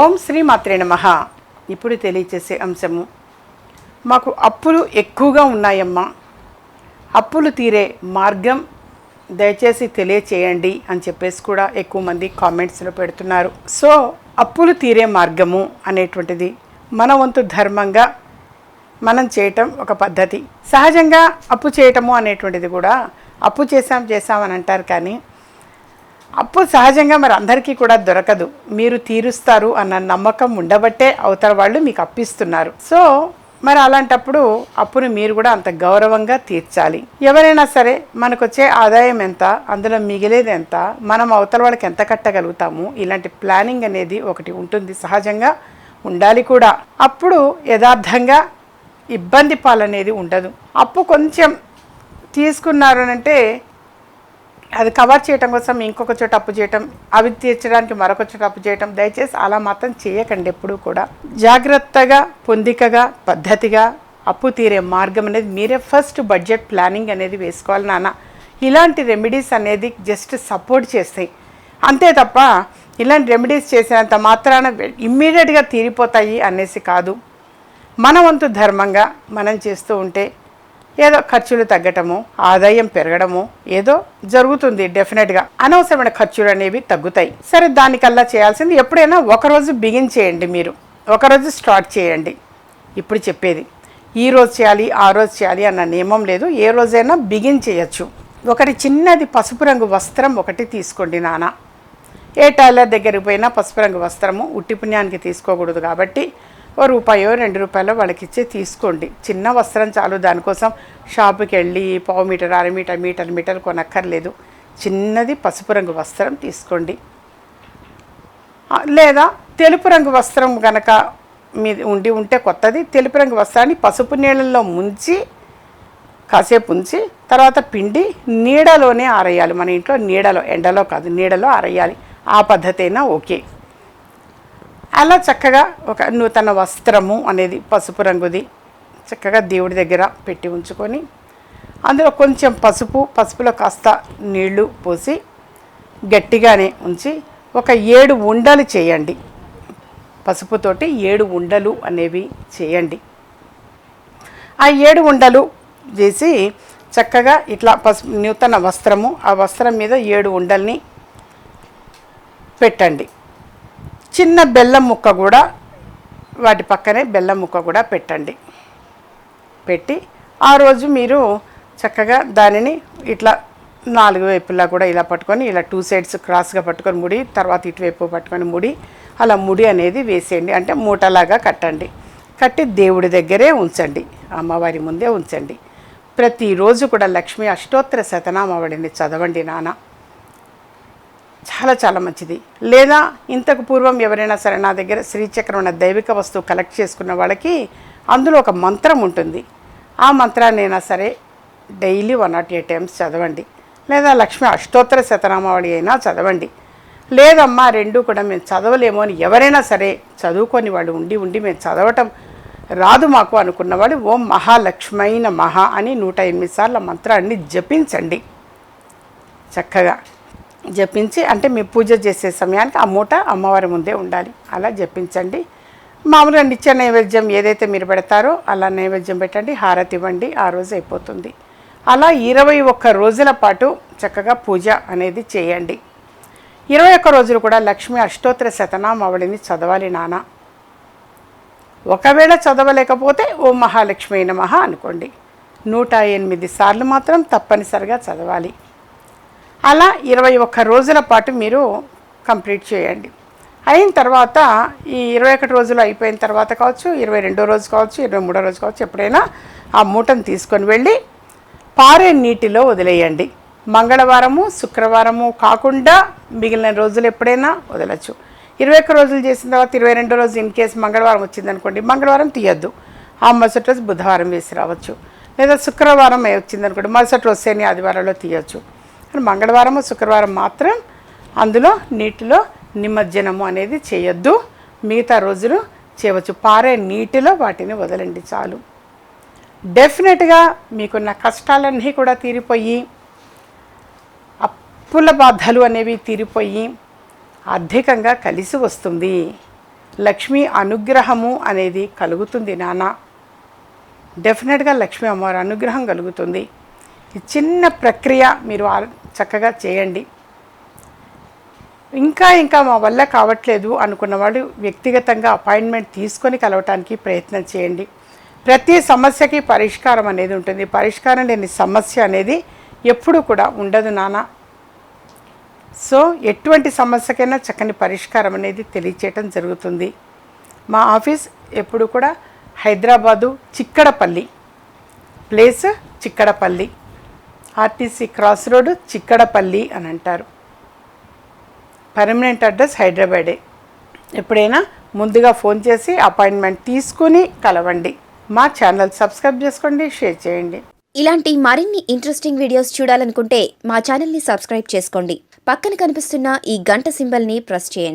ఓం శ్రీ మాత్రే నమ. ఇప్పుడు తెలియచేసే అంశము మాకు అప్పులు ఎక్కువగా ఉన్నాయమ్మా. అప్పులు తీరే మార్గం దయచేసి తెలియచేయండి అని చెప్పేసి కూడా ఎక్కువ మంది కామెంట్స్లో పెడుతున్నారు. సో అప్పులు తీరే మార్గము అనేటువంటిది మన వంతు ధర్మంగా మనం చేయటం ఒక పద్ధతి. సహజంగా అప్పు చేయటము అనేటువంటిది కూడా అప్పు చేసాం చేసామని అంటారు కానీ అప్పు సహజంగా మరి అందరికీ కూడా దొరకదు. మీరు తీరుస్తారు అన్న నమ్మకం ఉండబట్టే అవతల వాళ్ళు మీకు అప్పిస్తున్నారు. సో మరి అలాంటప్పుడు అప్పును మీరు కూడా అంత గౌరవంగా తీర్చాలి. ఎవరైనా సరే మనకు వచ్చే ఆదాయం ఎంత అందులో మిగిలేది ఎంత మనం అవతల వాళ్ళకి ఎంత కట్టగలుగుతాము ఇలాంటి ప్లానింగ్ అనేది ఒకటి ఉంటుంది సహజంగా ఉండాలి కూడా. అప్పుడు యథార్థంగా ఇబ్బంది పాలనేది ఉండదు. అప్పు కొంచెం తీసుకున్నారు అంటే అది కవర్ చేయటం కోసం ఇంకొక చోట అప్పు చేయటం అవి తీర్చడానికి మరొక చోట అప్పు చేయటం దయచేసి అలా మాత్రం చేయకండి ఎప్పుడూ కూడా. జాగ్రత్తగా పొందికగా పద్ధతిగా అప్పు తీరే మార్గం అనేది మీరే ఫస్ట్ బడ్జెట్ ప్లానింగ్ అనేది వేసుకోవాలి నాన్న. ఇలాంటి రెమెడీస్ అనేది జస్ట్ సపోర్ట్ చేస్తాయి. అంతే తప్ప ఇలాంటి రెమెడీస్ చేసినంత మాత్రాన ఇమ్మీడియట్గా తీరిపోతాయి అనేసి కాదు. మన వంతు ధర్మంగా మనం చేస్తూ ఉంటే ఏదో ఖర్చులు తగ్గటము ఆదాయం పెరగడము ఏదో జరుగుతుంది డెఫినెట్గా అనవసరమైన ఖర్చులు అనేవి తగ్గుతాయి. సరే దానికల్లా చేయాల్సింది ఎప్పుడైనా ఒకరోజు బిగిన్ చేయండి మీరు. ఒకరోజు స్టార్ట్ చేయండి. ఇప్పుడు చెప్పేది ఈ రోజు చేయాలి ఆ రోజు చేయాలి అన్న నియమం లేదు. ఏ రోజైనా బిగిన్ చేయొచ్చు. ఒకటి చిన్నది పసుపు రంగు వస్త్రం ఒకటి తీసుకోండి నాన్న. ఏ టైలర్ దగ్గరికి పోయినా పసుపు రంగు వస్త్రము ఉట్టి పుణ్యానికి తీసుకోకూడదు కాబట్టి ఓ రూపాయో రెండు రూపాయలు వాళ్ళకి ఇచ్చి తీసుకోండి. చిన్న వస్త్రం చాలు దానికోసం షాపుకి వెళ్ళి పావు మీటర్ అర మీటర్ మీటర్ మీటర్ కొనక్కర్లేదు. చిన్నది పసుపు రంగు వస్త్రం తీసుకోండి. లేదా తెలుపు రంగు వస్త్రం గనక మీ ఉండి ఉంటే కొత్తది. తెలుపు రంగు వస్త్రాన్ని పసుపు నీళ్ళల్లో ముంచి కాసేపు ఉంచి తర్వాత పిండి నీడలోనే ఆరేయాలి. మన ఇంట్లో నీడలో ఎండలో కాదు నీడలో ఆరేయాలి. ఆ పద్ధతి అయినా ఓకే. అలా చక్కగా ఒక నూతన వస్త్రము అనేది పసుపు రంగుది చక్కగా దేవుడి దగ్గర పెట్టి ఉంచుకొని అందులో కొంచెం పసుపు పసుపులో కాస్త నీళ్ళు పోసి గట్టిగానే ఉంచి ఒక ఏడు ఉండలు చేయండి. పసుపుతోటి ఏడు ఉండలు అనేవి చేయండి. ఆ ఏడు ఉండలు చేసి చక్కగా ఇట్లా పసుపు నూతన వస్త్రము ఆ వస్త్రం మీద ఏడు ఉండల్ని పెట్టండి. చిన్న బెల్లం ముక్క కూడా వాటి పక్కనే బెల్లం ముక్క కూడా పెట్టండి. పెట్టి ఆ రోజు మీరు చక్కగా దానిని ఇట్లా నాలుగు వైపులా కూడా ఇలా పట్టుకొని ఇలా టూ సైడ్స్ క్రాస్గా పట్టుకొని ముడి తర్వాత ఇటువైపు పట్టుకొని ముడి అలా ముడి అనేది వేసేయండి. అంటే మూటలాగా కట్టండి. కట్టి దేవుడి దగ్గరే ఉంచండి. అమ్మవారి ముందే ఉంచండి. ప్రతిరోజు కూడా లక్ష్మీ అష్టోత్తర శతనామవడిని చదవండి నాన్న. చాలా చాలా మంచిది. లేదా ఇంతకు పూర్వం ఎవరైనా సరే నా దగ్గర శ్రీచక్రం ఉన్న దైవిక వస్తువు కలెక్ట్ చేసుకున్న వాళ్ళకి అందులో ఒక మంత్రం ఉంటుంది. ఆ మంత్రాన్ని అయినా సరే daily one nought eight times చదవండి. లేదా లక్ష్మి అష్టోత్తర శతనామావళి అయినా చదవండి. లేదమ్మా రెండు కూడా మేము చదవలేము అని ఎవరైనా సరే చదువుకొని వాళ్ళు ఉండి ఉండి మేము చదవటం రాదు మాకు అనుకున్నవాడు ఓం మహాలక్ష్మైన మహా అని నూట ఎనిమిది సార్లు మంత్రాన్ని జపించండి. చక్కగా. జపించి అంటే మీ పూజ చేసే సమయానికి ఆ మూట అమ్మవారి ముందే ఉండాలి. అలా జపించండి. మామూలుగా నిత్య నైవేద్యం ఏదైతే మీరు పెడతారో అలా నైవేద్యం పెట్టండి హారతి ఇవ్వండి ఆ రోజు అయిపోతుంది. అలా ఇరవై ఒక్క రోజుల పాటు చక్కగా పూజ అనేది చేయండి. ఇరవై ఒక్క రోజులు కూడా లక్ష్మి అష్టోత్తర శతనామావళిని చదవాలి నాన్న ఒకవేళ చదవలేకపోతే ఓ మహాలక్ష్మి నమః అనుకోండి. నూట ఎనిమిది సార్లు మాత్రం తప్పనిసరిగా చదవాలి. అలా ఇరవై ఒక్క రోజుల పాటు మీరు కంప్లీట్ చేయండి. అయిన తర్వాత ఈ ఇరవై ఒకటి రోజులు అయిపోయిన తర్వాత కావచ్చు ఇరవై రెండో రోజు కావచ్చు ఇరవై మూడో రోజు కావచ్చు ఎప్పుడైనా ఆ మూటను తీసుకొని వెళ్ళి పారే నీటిలో వదిలేయండి. మంగళవారము శుక్రవారము కాకుండా మిగిలిన రోజులు ఎప్పుడైనా వదలచ్చు. ఇరవై ఒక్క రోజులు చేసిన తర్వాత ఇరవై రెండో రోజు ఇన్ కేసు మంగళవారం వచ్చిందనుకోండి మంగళవారం తీయద్దు. ఆ మరుసటి రోజు బుధవారం వేసి రావచ్చు. లేదా శుక్రవారం వచ్చిందనుకోండి మరుసటి రోజు శని ఆదివారంలో తీయచ్చు. మంగళవారము శుక్రవారం మాత్రం అందులో నీటిలో నిమజ్జనము అనేది చేయొద్దు. మిగతా రోజులు చేయవచ్చు. పారే నీటిలో వాటిని వదలండి చాలు. డెఫినెట్గా మీకున్న కష్టాలన్నీ కూడా తీరిపోయి అప్పుల బాధలు అనేవి తీరిపోయి అధికంగా కలిసి వస్తుంది. లక్ష్మీ అనుగ్రహము అనేది కలుగుతుంది నాన్న డెఫినెట్గా లక్ష్మీ అమ్మవారి అనుగ్రహం కలుగుతుంది. ఈ చిన్న ప్రక్రియ మీరు చక్కగా చేయండి. ఇంకా ఇంకా మా వల్ల కావట్లేదు అనుకున్న వాళ్ళు వ్యక్తిగతంగా అపాయింట్మెంట్ తీసుకొని కలవటానికి ప్రయత్నం చేయండి. ప్రతి సమస్యకి పరిష్కారం అనేది ఉంటుంది. పరిష్కారం లేని సమస్య అనేది ఎప్పుడు కూడా ఉండదు నాన్న. సో ఎటువంటి సమస్యకైనా చక్కని పరిష్కారం అనేది తెలియచేయటం జరుగుతుంది. మా ఆఫీస్ ఎప్పుడు కూడా Hyderabad Chikkadpally. Place Chikkadpally. RTC cross road Chikkadpally అని అంటారు. పర్మనెంట్ అడ్రస్ హైదరాబాదే. ఎప్పుడైనా ముందుగా ఫోన్ చేసి అపాయింట్మెంట్ తీసుకుని కలవండి. మా ఛానల్ సబ్స్క్రైబ్ చేసుకోండి షేర్ చేయండి. ఇలాంటి మరిన్ని ఇంట్రెస్టింగ్ వీడియోస్ చూడాలనుకుంటే మా ఛానల్ని సబ్స్క్రైబ్ చేసుకోండి. పక్కన కనిపిస్తున్న ఈ గంట సింబల్ని ప్రెస్ చేయండి.